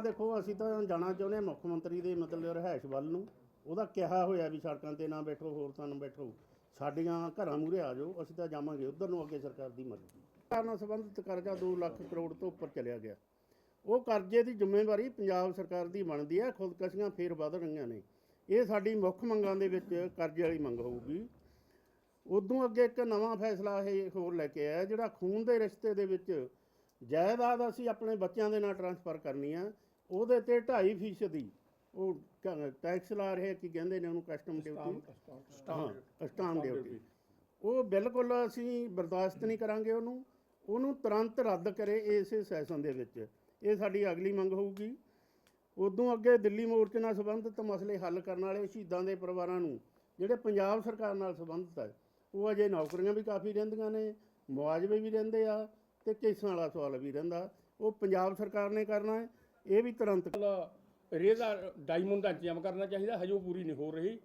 ਦੇਖੋ, ਅਸੀਂ ਤਾਂ ਜਾਣਾ ਚਾਹੁੰਦੇ ਹਾਂ ਮੁੱਖ ਮੰਤਰੀ ਦੇ ਮਤਲਬ ਰਹਿائش ਵੱਲ ਨੂੰ। ਉਹਦਾ ਕਿਹਾ ਹੋਇਆ ਵੀ ਸੜਕਾਂ ਤੇ ਨਾ ਬੈਠੋ, ਹੋਰ ਤਾਂ ਨਾ ਬੈਠੋ। ਸਾਡੀਆਂ ਘਰਾਂ ਮੂਰੇ ਆ ਜਾਓ, ਅਸੀਂ ਤਾਂ ਜਾਵਾਂਗੇ, ਉਧਰ ਨੂੰ ਅੱਗੇ ਸਰਕਾਰ ਦੀ ਮਰਜ਼ੀ। ਨਾਲ ਸੰਬੰਧਿਤ ਕਰਜ਼ਾ 2 ਲੱਖ ਕਰੋੜ ਤੋਂ ਉੱਪਰ ਚਲਿਆ ਗਿਆ। ਉਹ ਕਰਜ਼ੇ ਦੀ ਜ਼ਿੰਮੇਵਾਰੀ ਪੰਜਾਬ ਸਰਕਾਰ ਦੀ ਬਣਦੀ ਹੈ, ਖੁਦਕਸ਼ੀਆਂ ਫੇਰ ਵੱਧ ਰਹੀਆਂ ਨੇ। ਇਹ ਸਾਡੀ ਮੁੱਖ ਮੰਗਾਂ ਦੇ ਵਿੱਚ ਕਰਜ਼ੇ ਵਾਲੀ ਮੰਗ ਹੋਊਗੀ। ਉਦੋਂ ਅੱਗੇ ਇੱਕ ਨਵਾਂ ਫੈਸਲਾ ਇਹ ਹੋਰ ਲੈ ਕੇ ਆਇਆ, ਜਿਹੜਾ ਖੂਨ ਦੇ ਰਿਸ਼ਤੇ ਦੇ ਵਿੱਚ ਜਾਇਦਾਦ ਅਸੀਂ ਆਪਣੇ ਬੱਚਿਆਂ ਦੇ ਨਾਲ ਟ੍ਰਾਂਸਫਰ ਕਰਨੀ ਆ। ਉਹਦੇ ਤੇ 2.5 ਫੀਸਦੀ ਉਹ ਟੈਕਸ ਲਾ ਰਹੇ ਕੀ ਕਹਿੰਦੇ ਨੇ ਉਹਨੂੰ ਕਸਟਮ ਡਿਊਟੀ ਸਟਾਮ ਡਿਊਟੀ ਉਹ ਬਿਲਕੁਲ ਅਸੀਂ ਬਰਦਾਸ਼ਤ ਨਹੀਂ ਕਰਾਂਗੇ ਉਹਨੂੰ। ਉਹਨੂੰ ਤੁਰੰਤ ਰੱਦ ਕਰੇ ਇਸੇ ਸੈਸ਼ਨ ਦੇ ਵਿੱਚ। ਇਹ ਸਾਡੀ ਅਗਲੀ ਮੰਗ ਹੋਊਗੀ। ਉਦੋਂ ਅੱਗੇ ਦਿੱਲੀ ਮੋਰਚੇ ਨਾਲ ਸੰਬੰਧਿਤ ਮਸਲੇ ਹੱਲ ਕਰਨ ਵਾਲੇ ਸ਼ਹੀਦਾਂ ਦੇ ਪਰਿਵਾਰਾਂ ਨੂੰ ਜਿਹੜੇ ਪੰਜਾਬ ਸਰਕਾਰ ਨਾਲ ਸੰਬੰਧਿਤ ਹੈ ਉਹ ਅਜੇ ਨੌਕਰੀਆਂ ਵੀ ਕਾਫੀ ਰਹਿੰਦੀਆਂ ਨੇ ਮੁਆਵਜ਼ੇ ਵੀ ਰਹਿੰਦੇ ਆ ਤੇ ਕੇਸਾਂ ਵਾਲਾ ਸਵਾਲ ਵੀ ਰਹਿੰਦਾ। ਉਹ ਪੰਜਾਬ ਸਰਕਾਰ ਨੇ ਕਰਨਾ ਹੈ। ਇਹ ਵੀ ਤੁਰੰਤ ਰੇਹ ਦਾ ਡਾਇਮੰਡ ਦਾ ਇੰਤਜ਼ਾਮ ਕਰਨਾ ਚਾਹੀਦਾ ਹਜੇ ਉਹ ਪੂਰੀ ਨਹੀਂ ਹੋ ਰਹੀ।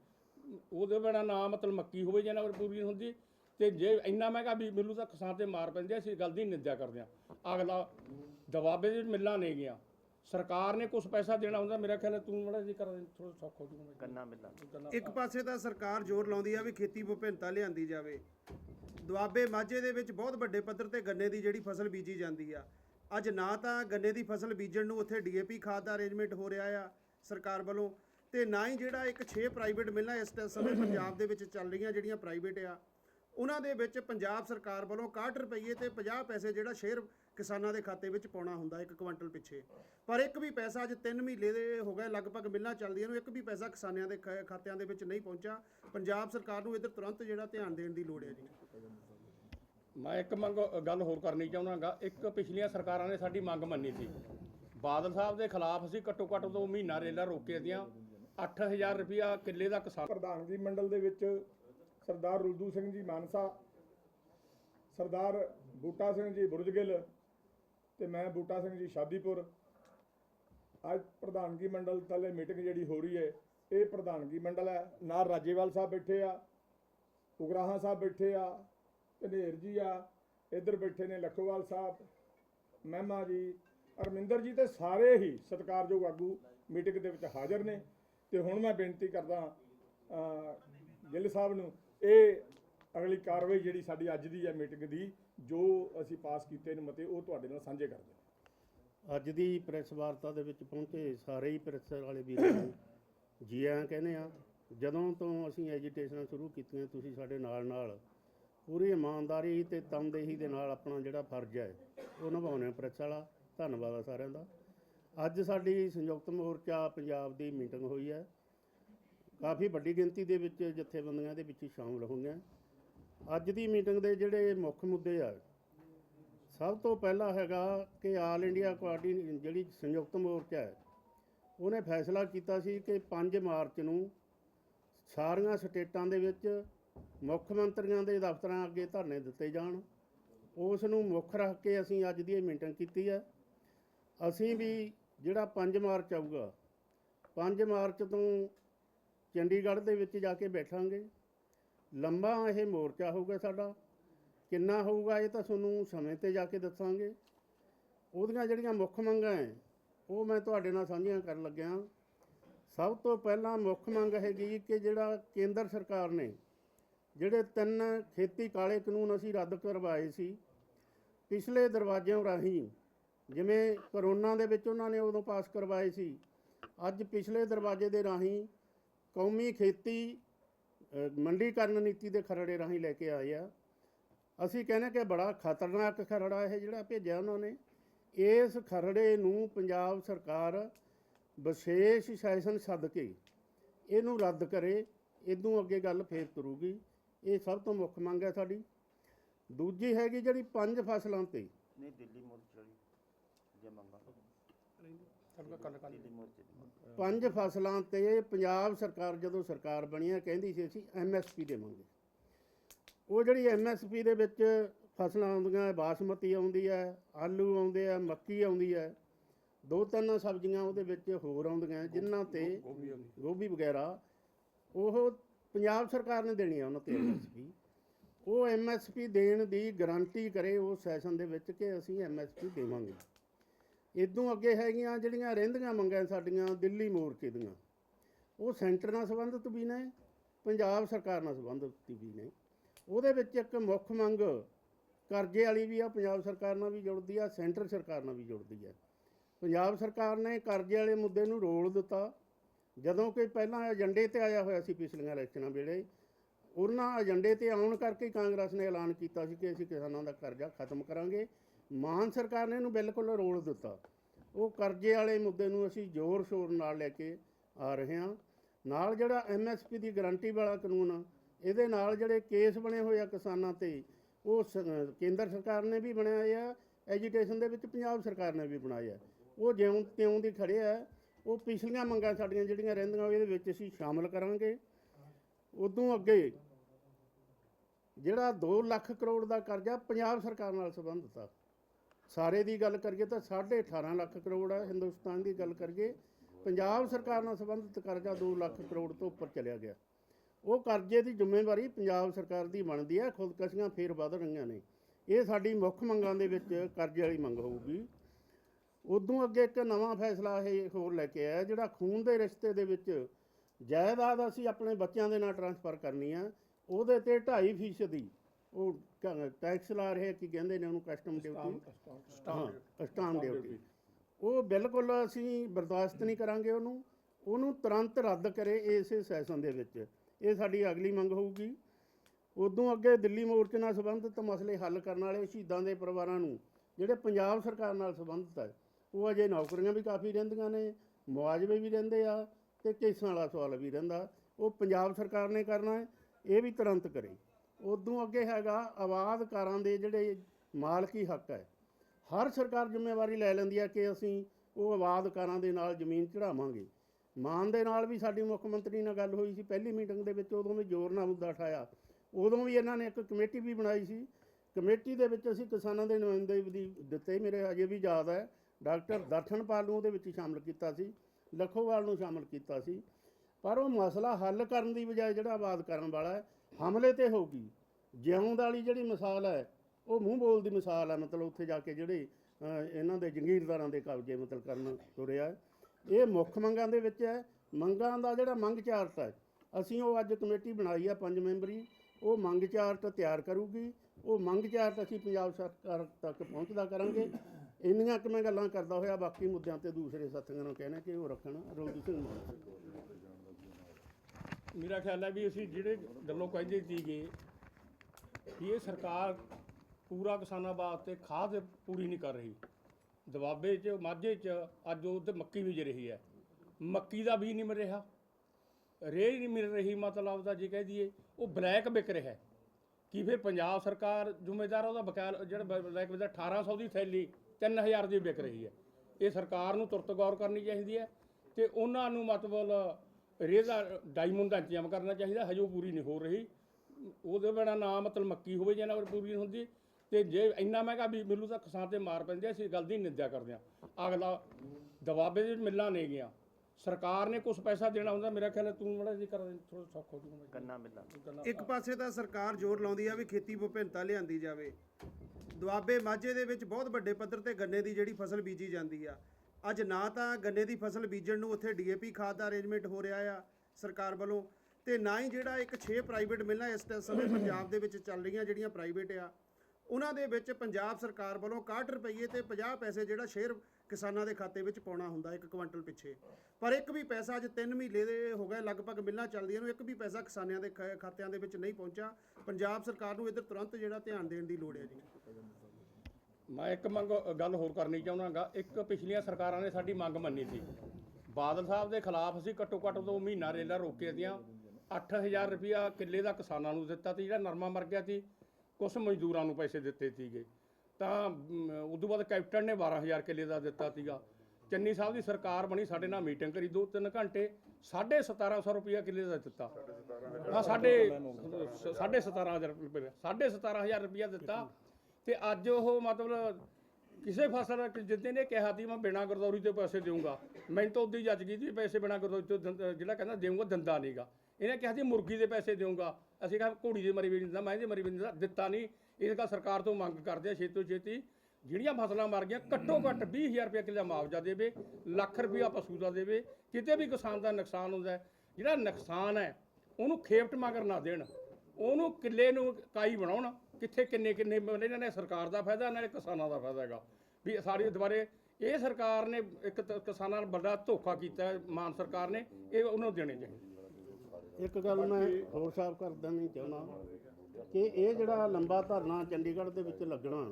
ਉਹਦੇ ਬਿਨਾ ਨਾ ਮਤਲਬ ਮੱਕੀ ਹੋਵੇ ਜਾਂ ਨਾ ਪੂਰੀ ਨਹੀਂ ਹੁੰਦੀ। ਤੇ ਜੇ ਇੰਨਾ ਮਹਿੰਗਾ ਵੀ ਮਿਲੂ ਤਾਂ ਕਿਸਾਨ ਤੇ ਮਾਰ ਪੈਂਦੇ ਅਸੀਂ ਗੱਲ ਦੀ ਨਿੰਦਿਆ ਕਰਦੇ ਆ। ਅਗਲਾ ਦਬਾਬੇ ਦੇ ਮਿਲਾਂ ਨੇ ਗਿਆ। ਸਰਕਾਰ ਨੇ ਕੁਝ ਪੈਸਾ ਦੇਣਾ ਹੁੰਦਾ ਮੇਰਾ ਖਿਆਲ ਹੈ ਤੂੰ ਮੜਾ ਜੀ ਕਰ ਥੋੜਾ ਸੌਖਾ ਹੋ ਜੂਗਾ ਗੰਨਾ ਮਿਲਾਂ ਇੱਕ ਪਾਸੇ ਤਾਂ ਸਰਕਾਰ ਜ਼ੋਰ ਲਾਉਂਦੀ ਆ ਵੀ ਖੇਤੀ ਵਿਭਿੰਨਤਾ ਲਿਆਂਦੀ ਜਾਵੇ। ਦੁਆਬੇ ਮਾਝੇ ਦੇ ਵਿੱਚ ਬਹੁਤ ਵੱਡੇ ਪੱਧਰ ਤੇ ਗੰਨੇ ਦੀ ਜਿਹੜੀ ਫਸਲ ਬੀਜੀ ਜਾਂਦੀ ਆ। ਅੱਜ ਨਾ ਤਾਂ ਗੰਨੇ ਦੀ ਫਸਲ ਬੀਜਣ ਨੂੰ ਉੱਥੇ ਡੀਏਪੀ ਖਾਦ ਦਾ ਅਰੇਂਜਮੈਂਟ ਹੋ ਰਿਹਾ ਆ ਸਰਕਾਰ ਵੱਲੋਂ ਤੇ ਨਾ ਹੀ ਜਿਹੜਾ ਇੱਕ 6 ਪ੍ਰਾਈਵੇਟ ਮਿਲਾਂ ਇਸ ਟ- ਸਮੇਂ ਪੰਜਾਬ ਦੇ ਵਿੱਚ ਚੱਲ ਰਹੀਆਂ ਜਿਹੜੀਆਂ ਪ੍ਰਾਈਵੇਟ ਆ, ਉਹਨਾਂ ਦੇ ਵਿੱਚ ਪੰਜਾਬ ਸਰਕਾਰ ਵੱਲੋਂ 61 ਰੁਪਏ ਤੇ 50 ਪੈਸੇ ਜਿਹੜਾ ਸ਼ੇਅਰ ਕਿਸਾਨਾਂ ਦੇ ਖਾਤੇ ਵਿੱਚ ਪਾਉਣਾ ਹੁੰਦਾ ਇੱਕ ਕੁਇੰਟਲ ਪਿੱਛੇ। ਪਰ ਇੱਕ ਵੀ ਪੈਸਾ ਅੱਜ 3 ਮਹੀਨੇ ਦੇ ਹੋ ਗਏ ਲਗਭਗ ਮਿਲਾਂ ਚੱਲਦੀਆਂ ਨੂੰ, ਇੱਕ ਵੀ ਪੈਸਾ ਕਿਸਾਨਾਂ ਦੇ ਖ- ਖਾਤਿਆਂ ਦੇ ਵਿੱਚ ਨਹੀਂ ਪਹੁੰਚਾ ਪੰਜਾਬ ਸਰਕਾਰ ਨੂੰ ਇੱਧਰ ਤੁਰੰਤ ਜਿਹੜਾ ਧਿਆਨ ਦੇਣ ਦੀ ਲੋੜ ਹੈ ਜੀ। ਮੈਂ ਇੱਕ ਮੰਗ, ਗੱਲ ਹੋਰ ਕਰਨੀ ਚਾਹੁੰਦਾਗਾ। ਇੱਕ ਪਿਛਲੀਆਂ ਸਰਕਾਰਾਂ ਨੇ ਸਾਡੀ ਮੰਗ ਮੰਨੀ ਸੀ। ਬਾਦਲ ਸਾਹਿਬ ਦੇ ਖਿਲਾਫ ਅਸੀਂ ਘੱਟੋ ਘੱਟ ਦੋ ਮਹੀਨਾ ਰੇਲਾ ਰੋਕੇ ਦੀਆਂ। 8000 ਰੁਪਇਆ ਕਿੱਲੇ ਦਾ ਕਿਸਾਨ ਪ੍ਰਧਾਨਗੀ ਮੰਡਲ ਦੇ ਵਿੱਚ ਸਰਦਾਰ ਰੁਲਦੂ ਸਿੰਘ ਜੀ ਮਾਨਸਾ, ਸਰਦਾਰ ਬੂਟਾ ਸਿੰਘ ਜੀ ਬੁਰਜਗਿੱਲ ਤੇ ਮੈਂ ਬੂਟਾ ਸਿੰਘ ਜੀ ਸ਼ਾਦੀਪੁਰ। ਅੱਜ ਪ੍ਰਧਾਨਗੀ ਮੰਡਲ ਤਲੇ ਮੀਟਿੰਗ ਜਿਹੜੀ ਹੋ ਰਹੀ ਹੈ, ਇਹ ਪ੍ਰਧਾਨਗੀ ਮੰਡਲ ਹੈ। ਨਾਲ ਰਾਜੇਵਾਲ ਸਾਹਿਬ ਬੈਠੇ ਆ, ਉਗਰਾਹਾਂ ਸਾਹਿਬ ਬੈਠੇ ਆ ਧਨੇਰ ਜੀ ਆ, ਇੱਧਰ ਬੈਠੇ ਨੇ ਲਖੋਵਾਲ ਸਾਹਿਬ, ਮਹਿਮਾ ਜੀ, ਅਰਮਿੰਦਰ ਜੀ ਤੇ ਸਾਰੇ ਹੀ ਸਤਿਕਾਰਯੋਗ ਆਗੂ ਮੀਟਿੰਗ ਦੇ ਵਿੱਚ ਹਾਜ਼ਰ ਨੇ। ਤੇ ਹੁਣ ਮੈਂ ਬੇਨਤੀ ਕਰਦਾ ਗਿੱਲ ਸਾਹਿਬ ਨੂੰ, ਇਹ ਅਗਲੀ ਕਾਰਵਾਈ ਜਿਹੜੀ ਸਾਡੀ ਅੱਜ ਦੀ ਹੈ ਮੀਟਿੰਗ ਦੀ, ਜੋ ਅਸੀਂ ਪਾਸ ਕੀਤੇ ਨੇ ਮਤੇ, ਉਹ ਤੁਹਾਡੇ ਨਾਲ ਸਾਂਝੇ ਕਰਦੇ ਹਾਂ। ਅੱਜ ਦੀ ਪ੍ਰੈਸ ਵਾਰਤਾ ਦੇ ਵਿੱਚ ਪਹੁੰਚੇ ਸਾਰੇ ਹੀ ਪ੍ਰੈਸ ਵਾਲੇ ਵੀਰਾਂ ਨੂੰ, ਜੀ ਆਇਆਂ ਕਹਿੰਦੇ ਆ, ਜਦੋਂ ਤੋਂ ਅਸੀਂ ਐਜੀਟੇਸ਼ਨਾਂ ਸ਼ੁਰੂ ਕੀਤੀਆਂ, ਤੁਸੀਂ ਸਾਡੇ ਨਾਲ ਨਾਲ ਪੂਰੀ ਇਮਾਨਦਾਰੀ ਤੇ ਤਨਦੇਹੀ ਦੇ ਨਾਲ ਆਪਣਾ ਜਿਹੜਾ ਫਰਜ਼ ਹੈ, ਉਹ ਨਿਭਾਉਂਦੇ ਆ ਪ੍ਰੈਸ ਵਾਲਾ। ਧੰਨਵਾਦ ਆ ਸਾਰਿਆਂ ਦਾ। ਅੱਜ ਸਾਡੀ ਸੰਯੁਕਤ ਮੋਰਚਾ ਪੰਜਾਬ ਦੀ ਮੀਟਿੰਗ ਹੋਈ ਹੈ। ਕਾਫੀ ਵੱਡੀ ਗਿਣਤੀ ਦੇ ਵਿੱਚ ਜਥੇਬੰਦੀਆਂ ਦੇ ਵਿੱਚ ਸ਼ਾਮਲ ਹੋਈਆਂ। ਅੱਜ ਦੀ ਮੀਟਿੰਗ ਦੇ ਜਿਹੜੇ ਮੁੱਖ ਮੁੱਦੇ ਆ, ਸਭ ਤੋਂ ਪਹਿਲਾ ਹੈਗਾ ਕਿ ਆਲ ਇੰਡੀਆ ਪਾਰਟੀ ਜਿਹੜੀ ਸੰਯੁਕਤ ਮੋਰਚਾ ਹੈ, ਉਹਨੇ ਫੈਸਲਾ ਕੀਤਾ ਸੀ ਕਿ 5 ਮਾਰਚ ਨੂੰ ਸਾਰੀਆਂ ਸਟੇਟਾਂ ਦੇ ਵਿੱਚ ਮੁੱਖ ਮੰਤਰੀਆਂ ਦੇ ਦਫ਼ਤਰਾਂ ਅੱਗੇ ਧਰਨੇ ਦਿੱਤੇ ਜਾਣ। ਉਸ ਨੂੰ ਮੁੱਖ ਰੱਖ ਕੇ ਅਸੀਂ ਅੱਜ ਦੀ ਇਹ ਮੀਟਿੰਗ ਕੀਤੀ ਹੈ। ਅਸੀਂ ਵੀ ਜਿਹੜਾ 5 ਮਾਰਚ ਆਊਗਾ 5 ਮਾਰਚ ਤੋਂ ਚੰਡੀਗੜ੍ਹ ਦੇ ਵਿੱਚ ਜਾ ਕੇ ਬੈਠਾਂਗੇ। ਲੰਬਾ ਇਹ ਮੋਰਚਾ ਹੋਊਗਾ ਸਾਡਾ। ਕਿੰਨਾ ਹੋਊਗਾ ਇਹ ਤਾਂ ਤੁਹਾਨੂੰ ਸਮੇਂ ਤੇ ਜਾ ਕੇ ਦੱਸਾਂਗੇ। ਉਹਦੀਆਂ ਜਿਹੜੀਆਂ ਮੁੱਖ ਮੰਗਾਂ ਹੈ ਉਹ ਮੈਂ ਤੁਹਾਡੇ ਨਾਲ ਸਾਂਝੀਆਂ ਕਰਨ ਲੱਗਿਆ। ਸਭ ਤੋਂ ਪਹਿਲਾਂ ਮੁੱਖ ਮੰਗ ਹੈਗੀ ਕਿ ਜਿਹੜਾ ਕੇਂਦਰ ਸਰਕਾਰ ਨੇ ਜਿਹੜੇ ਤਿੰਨ ਖੇਤੀ ਕਾਲੇ ਕਾਨੂੰਨ ਅਸੀਂ ਰੱਦ ਕਰਵਾਏ ਸੀ, ਪਿਛਲੇ ਦਰਵਾਜ਼ਿਆਂ ਰਾਹੀਂ, ਜਿਵੇਂ ਕਰੋਨਾ ਦੇ ਵਿੱਚ ਉਹਨਾਂ ਨੇ ਉਦੋਂ ਪਾਸ ਕਰਵਾਏ ਸੀ, ਅੱਜ ਪਿਛਲੇ ਦਰਵਾਜ਼ੇ ਦੇ ਰਾਹੀਂ ਕੌਮੀ ਖੇਤੀ ਮੰਡੀਕਰਨ ਨੀਤੀ ਦੇ ਖਰੜੇ ਰਾਹੀਂ ਲੈ ਕੇ ਆਏ ਆ। ਅਸੀਂ ਕਹਿੰਦੇ ਕਿ ਬੜਾ ਖਤਰਨਾਕ ਖਰੜਾ ਇਹ ਜਿਹੜਾ ਭੇਜਿਆ ਉਹਨਾਂ ਨੇ। ਇਸ ਖਰੜੇ ਨੂੰ ਪੰਜਾਬ ਸਰਕਾਰ ਵਿਸ਼ੇਸ਼ ਸੈਸ਼ਨ ਸੱਦ ਕੇ ਇਹਨੂੰ ਰੱਦ ਕਰੇ ਇਦੋਂ ਅੱਗੇ ਗੱਲ ਫੇਰ ਤੁਰੂਗੀ। ਇਹ ਸਭ ਤੋਂ ਮੁੱਖ ਮੰਗ ਹੈ ਸਾਡੀ। ਦੂਜੀ ਹੈਗੀ ਜਿਹੜੀ ਪੰਜ ਫਸਲਾਂ ਤੇ। ਨਹੀਂ ਦਿੱਲੀ ਮੋਰਚੇ ਵਾਲੀ ਜੇ ਮੰਗਾ ਦਿੱਲੀ ਮੋਰਚੇ ਦੀ ਮੰਗ। ਪੰਜ ਫਸਲਾਂ ਤੇ ਪੰਜਾਬ ਸਰਕਾਰ ਜਦੋਂ ਸਰਕਾਰ ਬਣੀ ਹੈ ਕਹਿੰਦੀ ਸੀ ਅਸੀਂ ਐਮਐਸਪੀ ਦੇਵਾਂਗੇ। ਉਹ ਜਿਹੜੀ ਐਮਐਸਪੀ ਦੇ ਵਿੱਚ ਫਸਲਾਂ ਆਉਂਦੀਆਂ ਬਾਸਮਤੀ ਆਉਂਦੀ ਹੈ ਆਲੂ ਆਉਂਦੇ ਆ ਮੱਕੀ ਆਉਂਦੀ ਹੈ। ਦੋ ਤਿੰਨ ਸਬਜ਼ੀਆਂ ਉਹਦੇ ਵਿੱਚ ਹੋਰ ਆਉਂਦੀਆਂ ਜਿਨ੍ਹਾਂ ਤੇ ਗੋਭੀ ਵਗੈਰਾ ਉਹ ਪੰਜਾਬ ਸਰਕਾਰ ਨੇ ਦੇਣੀ ਆ ਉਹਨਾਂ ਤੇ ਐਮਐਸਪੀ ਉਹ ਐਮਐਸਪੀ ਦੇਣ ਦੀ ਗਾਰੰਟੀ ਕਰੇ ਉਸ ਸੈਸ਼ਨ ਦੇ ਵਿੱਚ ਕਿ ਅਸੀਂ ਐਮਐਸਪੀ ਦੇਵਾਂਗੇ। ਇਦੋਂ ਅੱਗੇ ਹੈਗੀਆਂ ਜਿਹੜੀਆਂ ਰਹਿੰਦੀਆਂ ਮੰਗਾਂ ਸਾਡੀਆਂ, ਦਿੱਲੀ ਮੋਰਚੇ ਦੀਆਂ, ਉਹ ਸੈਂਟਰ ਨਾਲ ਸੰਬੰਧਿਤ ਵੀ ਨੇ, ਪੰਜਾਬ ਸਰਕਾਰ ਨਾਲ ਸੰਬੰਧਿਤ ਵੀ ਨੇ। ਉਹਦੇ ਵਿੱਚ ਇੱਕ ਮੁੱਖ ਮੰਗ ਕਰਜ਼ੇ ਵਾਲੀ ਵੀ ਆ, ਪੰਜਾਬ ਸਰਕਾਰ ਨਾਲ ਵੀ ਜੁੜਦੀ ਆ, ਸੈਂਟਰ ਸਰਕਾਰ ਨਾਲ ਵੀ ਜੁੜਦੀ ਆ। ਪੰਜਾਬ ਸਰਕਾਰ ਨੇ ਕਰਜ਼ੇ ਵਾਲੇ ਮੁੱਦੇ ਨੂੰ ਰੋਲ ਦਿੱਤਾ। ਜਦੋਂ ਕਿ ਪਹਿਲਾਂ ਏਜੰਡੇ ਤੇ ਆਇਆ ਹੋਇਆ ਸੀ ਪਿਛਲੀਆਂ ਇਲੈਕਸ਼ਨਾਂ ਵੇਲੇ ਉਹਨਾਂ ਏਜੰਡੇ ਤੇ ਆਉਣ ਕਰਕੇ ਕਾਂਗਰਸ ਨੇ ਐਲਾਨ ਕੀਤਾ ਸੀ ਕਿ ਅਸੀਂ ਕਿਸਾਨਾਂ ਦਾ ਕਰਜ਼ਾ ਖਤਮ ਕਰਾਂਗੇ। ਮਾਨ ਸਰਕਾਰ ਨੇ ਇਹਨੂੰ ਬਿਲਕੁਲ ਰੋਲ ਦਿੱਤਾ। ਉਹ ਕਰਜ਼ੇ ਵਾਲੇ ਮੁੱਦੇ ਨੂੰ ਅਸੀਂ ਜ਼ੋਰ ਸ਼ੋਰ ਨਾਲ ਲੈ ਕੇ ਆ ਰਹੇ ਹਾਂ। ਨਾਲ ਜਿਹੜਾ ਐਮਐਸਪੀ ਦੀ ਗਾਰੰਟੀ ਵਾਲਾ ਕਾਨੂੰਨ ਆ, ਇਹਦੇ ਨਾਲ ਜਿਹੜੇ ਕੇਸ ਬਣੇ ਹੋਏ ਆ ਕਿਸਾਨਾਂ ਤੇ ਉਹ ਸ- ਕੇਂਦਰ ਸਰਕਾਰ ਨੇ ਵੀ ਬਣਾਏ ਆ ਐਜੀਟੇਸ਼ਨ ਦੇ ਵਿੱਚ ਪੰਜਾਬ ਸਰਕਾਰ ਨੇ ਵੀ ਬਣਾਏ ਆ ਉਹ ਜਿਉਂ ਤਿਉਂ ਦੀ ਖੜੇ ਆ ਉਹ ਪਿਛਲੀਆਂ ਮੰਗਾਂ ਸਾਡੀਆਂ ਜਿਹੜੀਆਂ ਰਹਿੰਦੀਆਂ ਉਹਦੇ ਵਿੱਚ ਅਸੀਂ ਸ਼ਾਮਲ ਕਰਾਂਗੇ। ਉਦੋਂ ਅੱਗੇ ਜਿਹੜਾ 2 ਲੱਖ ਕਰੋੜ ਦਾ ਕਰਜ਼ਾ ਪੰਜਾਬ ਸਰਕਾਰ ਨਾਲ ਸੰਬੰਧਿਤ ਆ। ਸਾਰੇ ਦੀ ਗੱਲ ਕਰੀਏ ਤਾਂ 18.5 ਲੱਖ ਕਰੋੜ ਆ ਹਿੰਦੁਸਤਾਨ ਦੀ ਗੱਲ ਕਰੀਏ। ਪੰਜਾਬ ਸਰਕਾਰ ਨਾਲ ਸੰਬੰਧਿਤ ਕਰਜ਼ਾ 2 ਲੱਖ ਕਰੋੜ ਤੋਂ ਉੱਪਰ ਚਲਿਆ ਗਿਆ। ਉਹ ਕਰਜ਼ੇ ਦੀ ਜ਼ਿੰਮੇਵਾਰੀ ਪੰਜਾਬ ਸਰਕਾਰ ਦੀ ਬਣਦੀ ਹੈ ਖੁਦਕਸ਼ੀਆਂ ਫੇਰ ਵਧ ਰਹੀਆਂ ਨੇ। ਇਹ ਸਾਡੀ ਮੁੱਖ ਮੰਗਾਂ ਦੇ ਵਿੱਚ ਕਰਜ਼ੇ ਵਾਲੀ ਮੰਗ ਹੋਊਗੀ। ਉਦੋਂ ਅੱਗੇ ਇੱਕ ਨਵਾਂ ਫੈਸਲਾ ਇਹ ਹੋਰ ਲੈ ਕੇ ਆਇਆ ਜਿਹੜਾ ਖੂਨ ਦੇ ਰਿਸ਼ਤੇ ਦੇ ਵਿੱਚ ਜਾਇਦਾਦ ਅਸੀਂ ਆਪਣੇ ਬੱਚਿਆਂ ਦੇ ਨਾਲ ਟਰਾਂਸਫਰ ਕਰਨੀ ਆ ਉਹਦੇ ਤੇ 2.5 ਫੀਸਦੀ ਉਹ ਟੈਕਸ ਲਾ ਰਹੇ ਕੀ ਕਹਿੰਦੇ ਨੇ ਉਹਨੂੰ ਕਸਟਮ ਡਿਊਟੀ ਹਾਂ ਕਸਟਮ ਡਿਊਟੀ ਉਹ ਬਿਲਕੁਲ ਅਸੀਂ ਬਰਦਾਸ਼ਤ ਨਹੀਂ ਕਰਾਂਗੇ ਉਹਨੂੰ ਉਹਨੂੰ ਤੁਰੰਤ ਰੱਦ ਕਰੇ ਇਸੇ ਸੈਸ਼ਨ ਦੇ ਵਿੱਚ। ਇਹ ਸਾਡੀ ਅਗਲੀ ਮੰਗ ਹੋਊਗੀ। ਉਦੋਂ ਅੱਗੇ ਦਿੱਲੀ ਮੋਰਚੇ ਨਾਲ ਸੰਬੰਧਿਤ ਮਸਲੇ ਹੱਲ ਕਰਨ ਵਾਲੇ ਸ਼ਹੀਦਾਂ ਦੇ ਪਰਿਵਾਰਾਂ ਨੂੰ ਜਿਹੜੇ ਪੰਜਾਬ ਸਰਕਾਰ ਨਾਲ ਸੰਬੰਧਿਤ ਹੈ ਉਹ ਅਜੇ ਨੌਕਰੀਆਂ ਵੀ ਕਾਫੀ ਰਹਿੰਦੀਆਂ ਨੇ, ਮੁਆਵਜ਼ੇ ਵੀ ਰਹਿੰਦੇ ਆ ਤੇ ਕੇਸਾਂ ਵਾਲਾ ਸਵਾਲ ਵੀ ਰਹਿੰਦਾ। ਉਹ ਪੰਜਾਬ ਸਰਕਾਰ ਨੇ ਕਰਨਾ ਹੈ, ਇਹ ਵੀ ਤੁਰੰਤ ਕਰੇ। ਉਦੋਂ ਅੱਗੇ ਹੈਗਾ ਆਬਾਦਕਾਰਾਂ ਦੇ ਜਿਹੜੇ ਮਾਲਕੀ ਹੱਕ ਹੈ। ਹਰ ਸਰਕਾਰ ਜ਼ਿੰਮੇਵਾਰੀ ਲੈ ਲੈਂਦੀ ਹੈ ਕਿ ਅਸੀਂ ਉਹ ਆਬਾਦਕਾਰਾਂ ਦੇ ਨਾਲ ਜ਼ਮੀਨ ਚੜਾਵਾਂਗੇ ਮਾਨ ਦੇ ਨਾਲ ਵੀ ਸਾਡੀ ਮੁੱਖ ਮੰਤਰੀ ਨਾਲ ਗੱਲ ਹੋਈ ਸੀ, ਪਹਿਲੀ ਮੀਟਿੰਗ ਦੇ ਵਿੱਚ ਉਦੋਂ ਵੀ ਜ਼ੋਰ ਨਾਲ ਮੁੱਦਾ ਉਠਾਇਆ। ਉਦੋਂ ਵੀ ਇਹਨਾਂ ਨੇ ਇੱਕ ਕਮੇਟੀ ਵੀ ਬਣਾਈ ਸੀ। ਕਮੇਟੀ ਦੇ ਵਿੱਚ ਅਸੀਂ ਕਿਸਾਨਾਂ ਦੇ ਨੁਮਾਇੰਦੇ ਵੀ ਦਿੱਤੇ, ਮੇਰੇ ਅਜੇ ਵੀ ਯਾਦ ਹੈ। ਡਾਕਟਰ ਦਰਸ਼ਨਪਾਲ ਨੂੰ ਉਹਦੇ ਵਿੱਚ ਸ਼ਾਮਲ ਕੀਤਾ ਸੀ, ਲਖੋਵਾਲ ਨੂੰ ਸ਼ਾਮਲ ਕੀਤਾ ਸੀ। ਪਰ ਉਹ ਮਸਲਾ ਹੱਲ ਕਰਨ ਦੀ ਬਜਾਏ ਜਿਹੜਾ ਆਬਾਦ ਕਰਨ ਵਾਲਾ ਹੈ, ਹਮਲੇ ਤੇ ਹੋਊਗੀ ਜਿਉਂਦ ਵਾਲੀ ਜਿਹੜੀ ਮਿਸਾਲ ਹੈ, ਉਹ ਮੂੰਹ ਬੋਲ ਦੀ ਮਿਸਾਲ ਹੈ, ਮਤਲਬ ਉੱਥੇ ਜਾ ਕੇ ਜਿਹੜੇ ਇਹਨਾਂ ਦੇ ਜੰਗੀਰਦਾਰਾਂ ਦੇ ਕਬਜ਼ੇ ਮਤਲਬ ਕਰਨ ਤੁਰਿਆ ਇਹ ਮੁੱਖ ਮੰਗਾਂ ਦੇ ਵਿੱਚ ਹੈ। ਮੰਗਾਂ ਦਾ ਜਿਹੜਾ ਮੰਗ ਚਾਰਟ ਹੈ, ਅਸੀਂ ਉਹ ਅੱਜ ਕਮੇਟੀ ਬਣਾਈ ਹੈ, ਪੰਜ ਮੈਂਬਰੀ, ਉਹ ਮੰਗ ਚਾਰਟ ਤਿਆਰ ਕਰੂਗੀ। ਉਹ ਮੰਗ ਚਾਰਟ ਅਸੀਂ ਪੰਜਾਬ ਸਰਕਾਰ ਤੱਕ ਪਹੁੰਚਦਾ ਕਰਾਂਗੇ। ਇੰਨੀਆਂ ਕਿ ਮੈਂ ਗੱਲਾਂ ਕਰਦਾ ਹੋਇਆ, ਬਾਕੀ ਮੁੱਦਿਆਂ ਤੇ ਦੂਸਰੇ ਸਾਥੀਆਂ ਨੂੰ ਕਹਿਣਾ ਕਿ ਉਹ ਰੱਖਣ, ਰੋਜੀ ਸਿੰਘ ਮਾਨ ਮੇਰਾ ਖਿਆਲ ਹੈ ਵੀ ਅਸੀਂ ਜਿਹੜੇ ਗੱਲੋਂ ਕਹਿੰਦੇ ਸੀਗੇ ਕਿ ਇਹ ਸਰਕਾਰ ਪੂਰਾ ਕਿਸਾਨਾਂ ਵਾਸਤੇ ਖਾਦ ਪੂਰੀ ਨਹੀਂ ਕਰ ਰਹੀ। ਦਬਾਬੇ 'ਚ, ਮਾਝੇ 'ਚ, ਅੱਜ ਉਹ ਤੇ ਮੱਕੀ ਬੀਜ ਰਹੀ ਹੈ। ਮੱਕੀ ਦਾ ਵੀ ਨਹੀਂ ਮਿਲ ਰਿਹਾ। ਰੇਹ ਨਹੀਂ ਮਿਲ ਰਹੀ ਮਤਲਬ ਦਾ ਜੇ ਕਹਿ ਦਈਏ, ਉਹ ਬਲੈਕ ਵਿਕ ਰਿਹਾ ਹੈ। ਕੀ ਫਿਰ ਪੰਜਾਬ ਸਰਕਾਰ ਜ਼ਿੰਮੇਦਾਰ ਉਹਦਾ ਵਕਾਲ ਜਿਹੜਾ ਬਲੈਕ ਵਿਕਦਾ 1800 ਦੀ ਥੈਲੀ 3000 ਦੀ ਵਿਕ ਰਹੀ ਹੈ। ਇਹ ਸਰਕਾਰ ਨੂੰ ਤੁਰਤ ਗੌਰ ਕਰਨੀ ਚਾਹੀਦੀ ਹੈ ਤੇ ਉਹਨਾਂ ਨੂੰ ਮਤਲਬ ਰੇਹ ਦਾ ਡਾਇਮੰਡ ਦਾ ਇੰਤਜ਼ਾਮ ਕਰਨਾ ਚਾਹੀਦਾ ਹਜੇ ਉਹ ਪੂਰੀ ਨਹੀਂ ਹੋ ਰਹੀ। ਉਹਦੇ ਬਿਨਾ ਨਾ ਮਤਲਬ ਮੱਕੀ ਹੋਵੇ ਜੇ ਨਾ ਪੂਰੀ ਨਹੀਂ ਹੁੰਦੀ। ਤੇ ਜੇ ਇੰਨਾ ਮਹਿੰਗਾ ਵੀ ਮਿਲੂ ਤਾਂ ਕਿਸਾਨ ਤੇ ਮਾਰ ਪੈਂਦੇ ਅਸੀਂ ਗੱਲ ਦੀ ਨਿੰਦਿਆ ਕਰਦੇ ਆ ਅਗਲਾ ਦਬਾਬੇ ਦੇ ਮਿੱਲਾਂ ਨੇ ਗਿਆ। ਸਰਕਾਰ ਨੇ ਕੁਝ ਪੈਸਾ ਦੇਣਾ ਹੁੰਦਾ ਮੇਰਾ ਖਿਆਲ ਹੈ ਤੂੰ ਮੜਾ ਜੀ ਕਰ ਥੋੜਾ ਸੌਖਾ ਹੋ ਜੂਗਾ ਗੰਨਾ ਮਿਲਾਂ। ਇੱਕ ਪਾਸੇ ਤਾਂ ਸਰਕਾਰ ਜ਼ੋਰ ਲਾਉਂਦੀ ਆ ਵੀ ਖੇਤੀ ਵਿਭਿੰਨਤਾ ਲਿਆਂਦੀ ਜਾਵੇ। ਦੁਆਬੇ ਮਾਝੇ ਦੇ ਵਿੱਚ ਬਹੁਤ ਵੱਡੇ ਪੱਧਰ ਤੇ ਗੰਨੇ ਦੀ ਜਿਹੜੀ ਫਸਲ ਬੀਜੀ ਜਾਂਦੀ ਆ। ਅੱਜ ਨਾ ਤਾਂ ਗੰਨੇ ਦੀ ਫਸਲ ਬੀਜਣ ਨੂੰ ਉੱਥੇ ਡੀਏਪੀ ਖਾਦ ਦਾ ਅਰੇਂਜਮੈਂਟ ਹੋ ਰਿਹਾ ਆ ਸਰਕਾਰ ਵੱਲੋਂ ਤੇ ਨਾ ਹੀ ਜਿਹੜਾ ਇੱਕ 6 ਪ੍ਰਾਈਵੇਟ ਮਿਲਾਂ ਇਸ ਟ- ਸਮੇਂ ਪੰਜਾਬ ਦੇ ਵਿੱਚ ਚੱਲ ਰਹੀਆਂ ਜਿਹੜੀਆਂ ਪ੍ਰਾਈਵੇਟ ਆ, ਉਹਨਾਂ ਦੇ ਵਿੱਚ ਪੰਜਾਬ ਸਰਕਾਰ ਵੱਲੋਂ 61 ਰੁਪਏ ਤੇ 50 ਪੈਸੇ ਜਿਹੜਾ ਸ਼ੇਅਰ ਕਿਸਾਨਾਂ ਦੇ ਖਾਤੇ ਵਿੱਚ ਪਾਉਣਾ ਹੁੰਦਾ ਇੱਕ ਕੁਇੰਟਲ ਪਿੱਛੇ। ਪਰ ਇੱਕ ਵੀ ਪੈਸਾ ਅੱਜ 3 ਮਹੀਨੇ ਦੇ ਹੋ ਗਏ ਲਗਭਗ ਮਿਲਾਂ ਚੱਲਦੀਆਂ ਨੂੰ, ਇੱਕ ਵੀ ਪੈਸਾ ਕਿਸਾਨਾਂ ਦੇ ਖ- ਖਾਤਿਆਂ ਦੇ ਵਿੱਚ ਨਹੀਂ ਪਹੁੰਚਾ ਪੰਜਾਬ ਸਰਕਾਰ ਨੂੰ ਇੱਧਰ ਤੁਰੰਤ ਜਿਹੜਾ ਧਿਆਨ ਦੇਣ ਦੀ ਲੋੜ ਹੈ ਜੀ। ਮੈਂ ਇੱਕ ਮੰਗ ਗੱਲ ਹੋਰ ਕਰਨੀ ਚਾਹੁੰਦਾਗਾ। ਇੱਕ ਪਿਛਲੀਆਂ ਸਰਕਾਰਾਂ ਨੇ ਸਾਡੀ ਮੰਗ ਮੰਨੀ ਸੀ। ਬਾਦਲ ਸਾਹਿਬ ਦੇ ਖਿਲਾਫ ਅਸੀਂ ਘੱਟੋ ਘੱਟ ਦੋ ਮਹੀਨਾ ਰੇਲਾ ਰੋਕੇ ਦੀਆਂ 8000 ਰੁਪਇਆ ਕਿੱਲੇ ਦਾ ਕਿਸਾਨਾਂ ਨੂੰ ਦਿੱਤਾ ਸੀ ਜਿਹੜਾ ਨਰਮਾ ਮਰ ਗਿਆ ਸੀ ਕੁਝ ਮਜ਼ਦੂਰਾਂ ਨੂੰ ਪੈਸੇ ਦਿੱਤੇ ਸੀਗੇ ਤਾਂ ਅਮ, ਉਦੋਂ ਬਾਅਦ ਕੈਪਟਨ ਨੇ 12000 ਕਿੱਲੇ ਦਾ ਦਿੱਤਾ ਸੀਗਾ ਚੰਨੀ ਸਾਹਿਬ ਦੀ ਸਰਕਾਰ ਬਣੀ ਸਾਡੇ ਨਾਲ ਮੀਟਿੰਗ ਕਰੀ ਦੋ ਤਿੰਨ ਘੰਟੇ 1750 ਰੁਪਇਆ ਕਿੱਲੇ ਦਾ ਦਿੱਤਾ। ਹਾਂ ਸਾਡੇ ਸਾਢੇ 17000 ਰੁਪਏ ਸਾਢੇ 17000 ਰੁਪਇਆ ਦਿੱਤਾ। ਤੇ ਅੱਜ ਉਹ ਮਤਲਬ ਕਿਸੇ ਫਸਲ ਕਿ ਜਿੱਦੇ ਨੇ ਕਿਹਾ ਸੀ, ਮੈਂ ਬਿਨਾਂ ਗਰਦੌਰੀ ਤੇ ਪੈਸੇ ਦੇਊਂਗਾ। ਮੈਨੂੰ ਤਾਂ ਉਦੋਂ ਹੀ ਜੱਜ ਗਈ ਸੀ ਪੈਸੇ ਬਿਨਾਂ ਗਰਦੌਰੀ ਤੋਂ ਦੰਦ- ਜਿਹੜਾ ਕਹਿੰਦਾ ਦੇਊਂਗਾ, ਦੰਦਾ ਨਹੀਂਗਾ। ਇਹਨੇ ਕਿਹਾ ਸੀ, ਮੁਰਗੀ ਦੇ ਪੈਸੇ ਦੇਊਂਗਾ। ਅਸੀਂ ਕਿਹਾ, ਘੋੜੀ ਦੇ ਮਰੀ ਵੀ ਨਹੀਂ ਦਿੰਦਾ, ਮੈਂ ਇਹਦੇ ਮਰੀ ਵੀ ਨਹੀਂ ਦਿੰਦਾ, ਦਿੱਤਾ ਨਹੀਂ। ਇਸ ਦਾ ਸਰਕਾਰ ਤੋਂ ਮੰਗ ਕਰਦੇ ਆ, ਛੇਤੀ ਤੋਂ ਛੇਤੀ। ਜਿਹੜੀਆਂ ਫਸਲਾਂ ਮਰ ਗਈਆਂ, ਘੱਟੋ ਘੱਟ 20000 ਰੁਪਏ ਕਿੱਲਾ ਮੁਆਵਜ਼ਾ ਦੇਵੇ, ਲੱਖ ਰੁਪਇਆ ਪਸ਼ੂ ਦਾ ਦੇਵੇ। ਕਿਤੇ ਵੀ ਕਿਸਾਨ ਦਾ ਨੁਕਸਾਨ ਹੁੰਦਾ ਹੈ, ਜਿਹੜਾ ਨੁਕਸਾਨ ਹੈ, ਉਹਨੂੰ ਖੇਪਟ ਮਗਰ ਨਾ ਦੇਣ। ਉਹਨੂੰ ਕਿੱਲੇ ਨੂੰ ਕਾਈ ਬਣਾਉਣ ਕਿੱਥੇ ਕਿੰਨੇ ਕਿੰਨੇ ਮਤਲਬ ਇਹਨਾਂ ਨੇ ਸਰਕਾਰ ਦਾ ਫਾਇਦਾ ਨਾਲੇ ਕਿਸਾਨਾਂ ਦਾ ਫਾਇਦਾ ਹੈਗਾ। ਵੀ ਸਾਰੀ ਦੁਬਾਰੇ ਇਹ ਸਰਕਾਰ ਨੇ ਇੱਕ ਕਿਸਾਨਾਂ ਨਾਲ ਵੱਡਾ ਧੋਖਾ ਕੀਤਾ ਹੈ, ਮਾਨ ਸਰਕਾਰ ਨੇ ਇਹ ਉਹਨੂੰ ਦੇਣੇ ਚਾਹੀਦੇ। ਇੱਕ ਗੱਲ ਮੈਂ ਹੋਰ ਸਾਫ਼ ਕਰ ਦੇਣੀ ਚਾਹੁੰਦਾ ਕਿ ਇਹ ਜਿਹੜਾ ਲੰਬਾ ਧਰਨਾ ਚੰਡੀਗੜ੍ਹ ਦੇ ਵਿੱਚ ਲੱਗਣਾ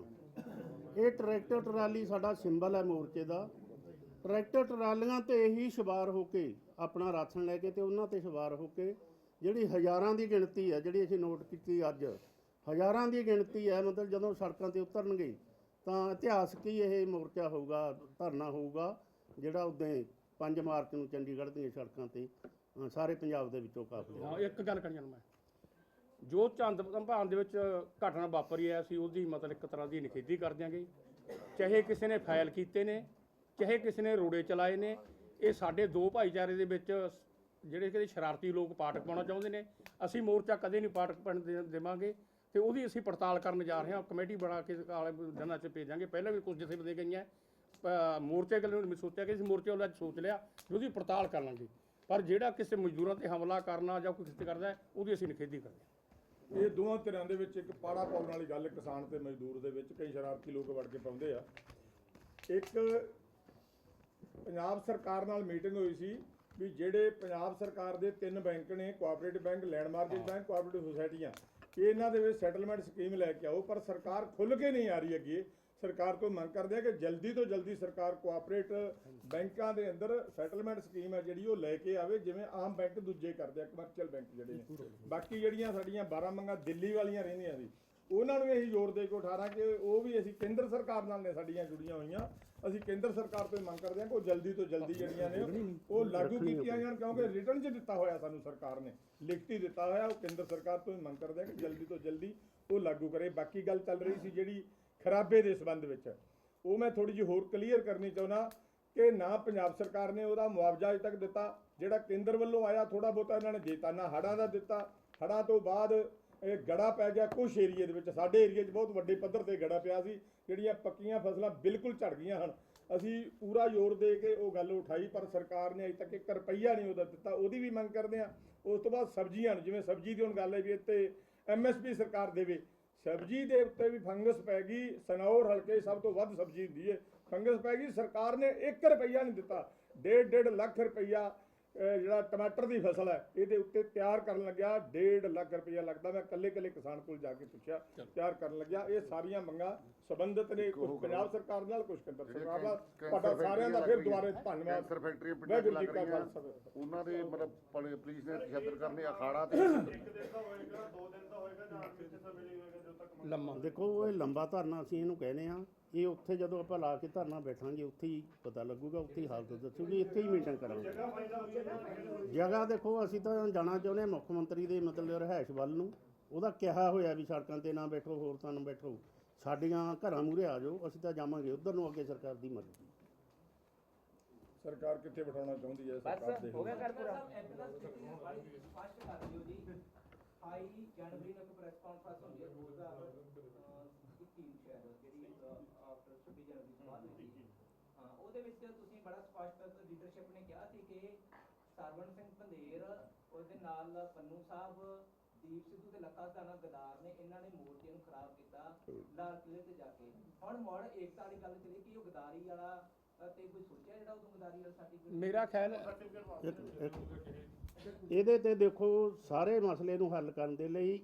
ਇਹ ਟਰੈਕਟਰ ਟਰਾਲੀ ਸਾਡਾ ਸਿੰਬਲ ਹੈ ਮੋਰਚੇ ਦਾ। ਟਰੈਕਟਰ ਟਰਾਲੀਆਂ ਤੇ ਹੀ ਸਵਾਰ ਹੋ ਕੇ ਆਪਣਾ ਰਾਸ਼ਨ ਲੈ ਕੇ ਤੇ ਉਹਨਾਂ ਤੇ ਸਵਾਰ ਹੋ ਕੇ ਜਿਹੜੀ ਹਜ਼ਾਰਾਂ ਦੀ ਗਿਣਤੀ ਹੈ, ਜਿਹੜੀ ਅਸੀਂ ਨੋਟ ਕੀਤੀ ਅੱਜ, ਹਜ਼ਾਰਾਂ ਦੀ ਗਿਣਤੀ ਹੈ, ਮਤਲਬ ਜਦੋਂ ਸੜਕਾਂ ਤੇ ਉਤਰਨਗੇ, ਤਾਂ ਇਤਿਹਾਸਕ ਹੀ ਇਹ ਮੋਰਚਾ ਹੋਊਗਾ, ਧਰਨਾ ਹੋਊਗਾ, ਜਿਹੜਾ ਉਦੋਂ 5 ਮਾਰਚ ਨੂੰ ਚੰਡੀਗੜ੍ਹ ਦੀਆਂ ਸੜਕਾਂ ਤੇ ਸਾਰੇ ਪੰਜਾਬ ਦੇ ਵਿੱਚੋਂ ਕਾਫਲੇ ਹਾਂ, ਇੱਕ ਗੱਲ ਕਰੀ ਜਾਣਾ ਮੈਂ। ਜੋ ਚੰਦ ਭੰਭਾਨ ਦੇ ਵਿੱਚ ਘਟਨਾ ਵਾਪਰੀ ਹੈ, ਅਸੀਂ ਉਹਦੀ ਮਤਲਬ ਇੱਕ ਤਰ੍ਹਾਂ ਦੀ ਨਿਖੇਧੀ ਕਰ ਦਿਆਂਗੇ। ਚਾਹੇ ਕਿਸੇ ਨੇ ਫਾਇਲ ਕੀਤੇ ਨੇ, ਚਾਹੇ ਕਿਸੇ ਨੇ ਰੋੜੇ ਚਲਾਏ ਨੇ, ਇਹ ਸਾਡੇ ਦੋ ਭਾਈਚਾਰੇ ਦੇ ਵਿੱਚ ਜਿਹੜੇ ਕਿ ਸ਼ਰਾਰਤੀ ਲੋਕ ਪਾਠਕ ਪਾਉਣਾ ਚਾਹੁੰਦੇ ਨੇ, ਅਸੀਂ ਮੋਰਚਾ ਕਦੇ ਨਹੀਂ ਪਾਠਕ ਪਾਉਣ ਦੇ- ਦੇਵਾਂਗੇ ਤੇ ਉਹਦੀ ਅਸੀਂ ਪੜਤਾਲ ਕਰਨ ਜਾ ਰਹੇ ਹਾਂ ਕਮੇਟੀ ਬਣਾ ਕੇ ਕਾਲੇ ਦਿਨਾਂ 'ਚ ਭੇਜਾਂਗੇ। ਪਹਿਲਾਂ ਵੀ ਕੁਝ ਜਥੇਬੰਦੀਆਂ ਗਈਆਂ ਮੋਰਚੇ ਗੱਲ ਨੂੰ ਸੋਚਿਆ ਕਿ ਅਸੀਂ ਮੋਰਚੇ ਵਾਲਾ ਸੋਚ ਲਿਆ ਵੀ ਉਹਦੀ ਪੜਤਾਲ ਕਰ ਲਾਂਗੇ। ਪਰ ਜਿਹੜਾ ਕਿਸੇ ਮਜ਼ਦੂਰਾਂ ਤੇ ਹਮਲਾ ਕਰਨਾ ਜਾਂ ਕੋਈ ਕਿਸੇ ਕਰਦਾ, ਉਹਦੀ ਅਸੀਂ ਨਿਖੇਧੀ ਕਰਦੇ ਹਾਂ। ਇਹ ਦੋਵਾਂ ਧਿਰਾਂ ਦੇ ਵਿੱਚ ਇੱਕ ਪਾੜਾ ਪਾਉਣ ਵਾਲੀ ਗੱਲ ਕਿਸਾਨ ਤੇ ਮਜ਼ਦੂਰ ਦੇ ਵਿੱਚ ਕਈ ਸ਼ਰਾਰਤੀ ਲੋਕ ਵੜ ਕੇ ਪਾਉਂਦੇ ਆ। ਇੱਕ ਪੰਜਾਬ ਸਰਕਾਰ ਨਾਲ ਮੀਟਿੰਗ ਹੋਈ ਸੀ ਵੀ ਜਿਹੜੇ ਪੰਜਾਬ ਸਰਕਾਰ ਦੇ ਤਿੰਨ ਬੈਂਕ ਨੇ cooperative bank landmark bank cooperative ਸੁਸਾਇਟੀਆਂ ਇਹ ਇਹਨਾਂ ਦੇ ਵਿੱਚ ਸੈਟਲਮੈਂਟ ਸਕੀਮ ਲੈ ਕੇ ਆਓ ਪਰ ਸਰਕਾਰ ਖੁੱਲ ਕੇ ਨਹੀਂ ਆ ਰਹੀ ਅੱਗੇ ਸਰਕਾਰ ਤੋਂ ਮੰਗ ਕਰਦੇ ਆ ਕਿ ਜਲਦੀ ਤੋਂ ਜਲਦੀ ਸਰਕਾਰ ਕੋਆਪਰੇਟ ਬੈਂਕਾਂ ਦੇ ਅੰਦਰ ਸੈਟਲਮੈਂਟ ਸਕੀਮ ਹੈ ਜਿਹੜੀ ਉਹ ਲੈ ਕੇ ਆਵੇ ਜਿਵੇਂ ਆਮ ਬੈਂਕ ਦੂਜੇ ਕਰਦੇ ਆ ਕਮਰਸ਼ੀਅਲ ਬੈਂਕ ਜਿਹੜੇ ਨੇ। ਬਾਕੀ ਜਿਹੜੀਆਂ ਸਾਡੀਆਂ 12 ਮੰਗਾਂ ਦਿੱਲੀ ਵਾਲੀਆਂ ਰਹਿੰਦੀਆਂ ਸੀ ਉਹਨਾਂ ਨੂੰ ਇਹੀ ਜ਼ੋਰ ਦੇ ਕੇ ਉਠਾਰਾਂ ਕਿ ਉਹ ਵੀ ਅਸੀਂ ਕੇਂਦਰ ਸਰਕਾਰ ਨਾਲ ਨੇ ਸਾਡੀਆਂ ਜੁੜੀਆਂ ਹੋਈਆਂ। ਅਸੀਂ ਕੇਂਦਰ ਸਰਕਾਰ ਤੋਂ ਹੀ ਮੰਗ ਕਰਦੇ ਹਾਂ ਕਿ ਉਹ ਜਲਦੀ ਤੋਂ ਜਲਦੀ ਜਿਹੜੀਆਂ ਨੇ ਉਹ ਲਾਗੂ ਕੀਤੀਆਂ ਜਾਣ ਕਿਉਂਕਿ ਰਿਟਰਨ 'ਚ ਦਿੱਤਾ ਹੋਇਆ ਸਾਨੂੰ ਸਰਕਾਰ ਨੇ ਲਿਖਤੀ ਦਿੱਤਾ ਹੋਇਆ ਉਹ ਕੇਂਦਰ ਸਰਕਾਰ ਤੋਂ ਹੀ ਮੰਗ ਕਰਦੇ ਹਾਂ ਕਿ ਜਲਦੀ ਤੋਂ ਜਲਦੀ ਉਹ ਲਾਗੂ ਕਰੇ। ਬਾਕੀ ਗੱਲ ਚੱਲ ਰਹੀ ਸੀ ਜਿਹੜੀ ਖਰਾਬੇ ਦੇ ਸੰਬੰਧ ਵਿੱਚ ਉਹ ਮੈਂ ਥੋੜੀ ਜਿਹੀ ਹੋਰ ਕਲੀਅਰ ਕਰਨੀ ਚਾਹੁੰਦਾ ਕਿ ਨਾ ਪੰਜਾਬ ਸਰਕਾਰ ਨੇ ਉਹਦਾ ਮੁਆਵਜ਼ਾ ਅਜੇ ਤੱਕ ਦਿੱਤਾ ਜਿਹੜਾ ਕੇਂਦਰ ਵੱਲੋਂ ਆਇਆ ਥੋੜਾ ਬਹੁਤਾ ਇਹਨਾਂ ਨੇ ਦੇਤਾ ਨਾ ਹੜਾਂ ਦਾ ਦਿੱਤਾ। ਹੜਾਂ ਤੋਂ ਬਾਅਦ ਇਹ ਗੜਾ ਪੈ ਗਿਆ ਕੁਝ ਏਰੀਏ ਦੇ ਵਿੱਚ। ਸਾਡੇ ਏਰੀਏ 'ਚ ਬਹੁਤ ਵੱਡੇ ਪੱਧਰ ਤੇ ਗੜਾ ਪਿਆ ਸੀ, ਜਿਹੜੀਆਂ ਪੱਕੀਆਂ ਫਸਲਾਂ ਬਿਲਕੁਲ ਝੜ ਗਈਆਂ ਹਨ। ਅਸੀਂ ਪੂਰਾ ਜ਼ੋਰ ਦੇ ਕੇ ਉਹ ਗੱਲ ਉਠਾਈ, ਪਰ ਸਰਕਾਰ ਨੇ ਅਜੇ ਤੱਕ ਇੱਕ ਰੁਪਈਆ ਨਹੀਂ ਉਹਦਾ ਦਿੱਤਾ। ਉਹਦੀ ਵੀ ਮੰਗ ਕਰਦੇ ਆ ਉਸ ਤੋਂ ਬਾਅਦ ਸਬਜ਼ੀਆਂ ਨੂੰ, ਜਿਵੇਂ ਸਬਜ਼ੀ ਦੀ ਹੁਣ ਗੱਲ ਹੈ ਵੀ ਇੱਥੇ ਐਮਐਸਪੀ ਸਰਕਾਰ ਦੇਵੇ। ਸਬਜ਼ੀ ਦੇ ਉੱਤੇ ਵੀ ਫੰਗਸ ਪੈ ਗਈ। ਸਨੌਰ ਹਲਕੇ ਸਭ ਤੋਂ ਵੱਧ ਸਬਜ਼ੀ ਹੁੰਦੀ ਹੈ। ਫੰਗਸ ਪੈ ਗਈ। ਸਰਕਾਰ ਨੇ 1 ਰੁਪਈਆ ਨਹੀਂ ਦਿੱਤਾ। ਡੇਢ ਡੇਢ ਲੱਖ ਰੁਪਈਆ ਜਿਹੜਾ ਟਮਾਟਰ ਦੀ ਫਸਲ ਹੈ ਇਹਦੇ ਉੱਤੇ ਤਿਆਰ ਕਰਨ ਲੱਗਿਆ ਡੇਢ ਲੱਖ ਰੁਪਈਆ ਲੱਗਦਾ। ਮੈਂ ਕੱਲੇ ਕੱਲੇ ਕਿਸਾਨ ਕੋਲ ਜਾ ਕੇ ਪੁੱਛਿਆ ਤਿਆਰ ਕਰਨ ਲੱਗਿਆ। ਇਹ ਸਾਰੀਆਂ ਮੰਗਾਂ ਸੰਬੰਧਿਤ ਨੇ ਕੁਝ ਪੰਜਾਬ ਸਰਕਾਰ ਨਾਲ ਕੁਝ ਕੇਂਦਰ ਸਰਕਾਰ ਨਾਲ। ਤੁਹਾਡਾ ਸਾਰਿਆਂ ਦਾ ਫਿਰ ਦੁਬਾਰੇ ਧੰਨਵਾਦ। ਕੈਂਸਰ ਫੈਕਟਰੀ ਪਿੰਡਾਂ 'ਚ ਜੀ ਲੱਗ ਰਹੀਆਂ। ਉਹਨਾਂ ਦੇ ਮਤਲਬ ਪੁਲਿਸ ਨੇ ਤਸ਼ੱਦਦ ਕਰਨੇ ਅਖਾੜਾ ਤੇ ਲੰਮਾ। ਦੇਖੋ ਇਹ ਲੰਬਾ ਧਰਨਾ ਅਸੀਂ ਇਹਨੂੰ ਕਹਿੰਦੇ ਆ ਇਹ ਉੱਥੇ ਜਦੋਂ ਆਪਾਂ ਲਾ ਕੇ ਧਰਨਾ ਬੈਠਾਂਗੇ ਉੱਥੇ ਹੀ ਪਤਾ ਲੱਗੂਗਾ ਉੱਥੇ ਹੀ ਹਾਲਤ ਦੱਸੂਗੀ। ਇੱਥੇ ਹੀ ਮੀਟਿੰਗ ਕਰਾਂਗੇ। ਜਗ੍ਹਾ ਦੇਖੋ ਅਸੀਂ ਤਾਂ ਜਾਣਾ ਚਾਹੁੰਦੇ ਹਾਂ ਮੁੱਖ ਮੰਤਰੀ ਦੇ ਮਤਲਬ ਰਿਹਾਇਸ਼ ਵੱਲ ਨੂੰ। ਉਹਦਾ ਕਿਹਾ ਹੋਇਆ ਵੀ ਸੜਕਾਂ ਤੇ ਨਾ ਬੈਠੋ ਹੋਰ ਤਾਂ ਨਾ ਬੈਠੋ। ਸਾਡੀਆਂ ਘਰਾਂ ਮੂਹਰੇ ਆ ਜਾਓ ਅਸੀਂ ਤਾਂ ਜਾਵਾਂਗੇ। ਉਧਰ ਨੂੰ ਅੱਗੇ ਸਰਕਾਰ ਦੀ ਮਰਜ਼ੀ ਸਰਕਾਰ ਕਿੱਥੇ ਬਿਠਾਉਣਾ ਚਾਹੁੰਦੀ ਹੈ ਸਰਕਾਰ ਦੇ ਹੋ ਗਿਆ ਕਰ ਪੂਰਾ ਇੱਕ ਤਾਂ ਸਥਿਤੀ ਨੂੰ ਬੜੀ ਸਪਸ਼ਟ ਕਰ ਦਿਓ ਜੀ 28 ਜਨਵਰੀ ਨੂੰ ਇੱਕ ਪ੍ਰੈਸ ਕਾਨਫਰੰਸ ਹੁੰਦੀ ਹੈ 2021 ਸ਼ਾਇਦ ਜਿਹੜੀ ਆਫਟਰ 26 ਜਨਵਰੀ ਤੋਂ ਬਾਅਦ ਹੋਈ ਹਾਂ। ਉਹਦੇ ਵਿੱਚ ਤੁਸੀਂ ਬੜਾ ਸਪਸ਼ਟ ਲੀਡਰਸ਼ਿਪ ਨੇ ਕਿਹਾ ਸੀ ਕਿ ਸਰਵਣ ਸਿੰਘ ਪੰਧੇਰ ਉਹਦੇ ਨਾਲ ਪੰਨੂ ਸਾਹਿਬ ਦੀਪ ਸਿੱਧੂ ਤੇ ਲੱਖਾ ਧਾਨਾ ਗਦਾਰ ਨੇ ਇਹਨਾਂ ਨੇ ਮੂਰਤੀਆਂ ਨੂੰ ਖਰਾਬ ਕੀਤਾ ਲਾਲ ਕਿਲੇ ਤੇ ਜਾ ਕੇ। ਹੁਣ ਮੋੜ ਏਕਤਾ ਵਾਲੀ ਗੱਲ ਚਲੀ ਕਿ ਉਹ ਗਦਾਰੀ ਵਾਲਾ ਤੇ ਕੋਈ ਸੋਚਿਆ ਜਿਹੜਾ ਉਦੋਂ ਗਦਾਰੀ ਵਾਲਾ ਸਰਟੀਫਿਕੇਟ ਮੇਰਾ ਖਿਆਲ ਇੱਕ ਇੱਕ ਇਹਦੇ ਤੇ ਦੇਖੋ ਸਾਰੇ ਮਸਲੇ ਨੂੰ ਹੱਲ ਕਰਨ ਦੇ ਲਈ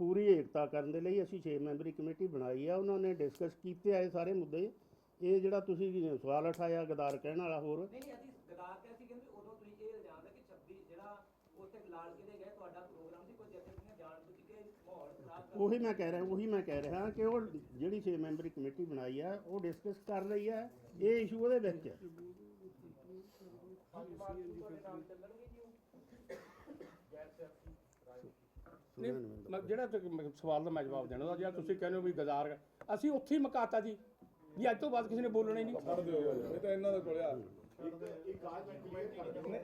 ਪੂਰੀ ਏਕਤਾ ਕਰਨ ਦੇ ਲਈ ਅਸੀਂ 6 ਮੈਂਬਰੀ ਕਮੇਟੀ ਬਣਾਈ ਆ। ਉਹਨਾਂ ਨੇ ਡਿਸਕਸ ਕੀਤੇ ਆਏ ਸਾਰੇ ਮੁੱਦੇ। ਇਹ ਜਿਹੜਾ ਤੁਸੀਂ ਸਵਾਲ ਉਠਾਇਆ ਗਦਾਰ ਕਹਿਣ ਵਾਲਾ ਹੋਰ। ਨਹੀਂ ਨਹੀਂ ਅਸੀਂ ਗਦਾਰ ਤੇ ਅਸੀਂ ਕਹਿੰਦੇ ਉਦੋਂ ਤੁਸੀਂ ਇਹ ਇਲਜ਼ਾਮ ਹੈ ਕਿ 26 ਜਿਹੜਾ ਉੱਥੇ ਲਾਲ ਕਿਲੇ ਗਏ ਤੁਹਾਡਾ ਪ੍ਰੋਗਰਾਮ ਸੀ ਕੋਈ ਜਥੇਬੰਦੀਆਂ ਜਾਣ ਬੁੱਝ ਕੇ ਮਾਹੌਲ ਖਰਾਬ ਕਰ ਉਹੀ ਮੈਂ ਕਹਿ ਰਿਹਾ ਉਹੀ ਮੈਂ ਕਹਿ ਰਿਹਾ ਕਿ ਉਹ ਜਿਹੜੀ 6 ਮੈਂਬਰੀ ਕਮੇਟੀ ਬਣਾਈ ਆ ਉਹ ਡਿਸਕਸ ਕਰ ਰਹੀ ਆ। ਇਹ ਇਸ਼ੂ ਉਹਦੇ ਵਿੱਚ ਹੈ। ਨਹੀਂ ਮ- ਜਿਹੜਾ ਮ- ਸਵਾਲ ਦਾ ਮੈਂ ਜਵਾਬ ਦੇਣਾ ਉਹਦਾ ਜਿਹੜਾ ਤੁਸੀਂ ਕਹਿੰਦੇ ਹੋ ਵੀ ਗਜ਼ਾਰ ਅਸੀਂ ਉੱਥੇ ਹੀ ਮੁਕਾਤਾ ਜੀ। ਜੀ ਅੱਜ ਤੋਂ ਬਾਅਦ ਕਿਸੇ ਨੇ ਬੋਲਣਾ ਹੀ ਨਹੀਂ। ਛੱਡ ਦਿਓ ਯਾਰ, ਇਹ ਤਾਂ ਇਹਨਾਂ ਦਾ ਕੋਲ ਆ। ਨਹੀਂ,